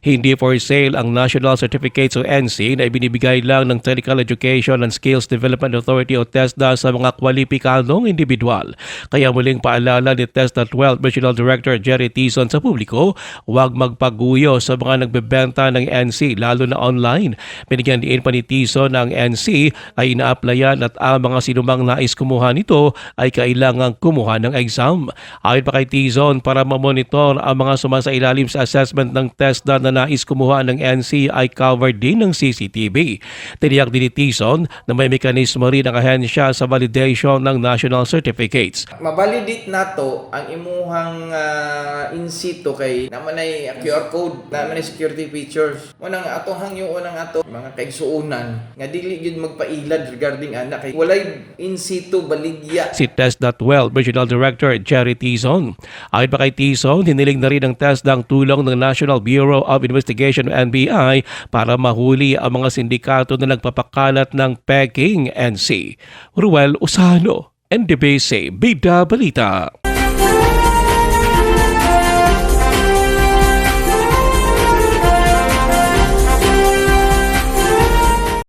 Hindi for sale ang National Certificates o NC na ibinibigay lang ng Technical Education and Skills Development Authority o TESDA sa mga kwalipikadong individual. Kaya muling paalala ni TESDA 12 Regional Director Jerry Tison sa publiko, huwag magpaguyo sa mga nagbebenta ng NC lalo na online. Binigyan din pa ni Tison ang NC ay ina-applyan at ang mga sinumang nais kumuha nito ay kailangang kumuha ng exam. Ayon pa kay Tison para mamonitor ang mga sumasailalim sa assessment ng TESDA na nais kumuha ng NC ay covered din ng CCTV. Tiniyak din ni Tison na may mekanismo rin ang ahensya sa validation ng national certificates. mabalidate nato ang imuhang ah, in situ kay naman ay QR code naman ay security features unang ato hang yung unang ato mga kaigsuunan nga dili gyud magpailad regarding anak kay walay in situ baligya si 12 Regional Director Jerry Tison. Ayon pa kay Tison, hiniling na rin ng TESDA ang tulong ng National Bureau of Investigation NBI para mahuli ang mga sindikato na nagpapakalat ng Peking NC. Ruel Usano, NDBC, Bida Balita.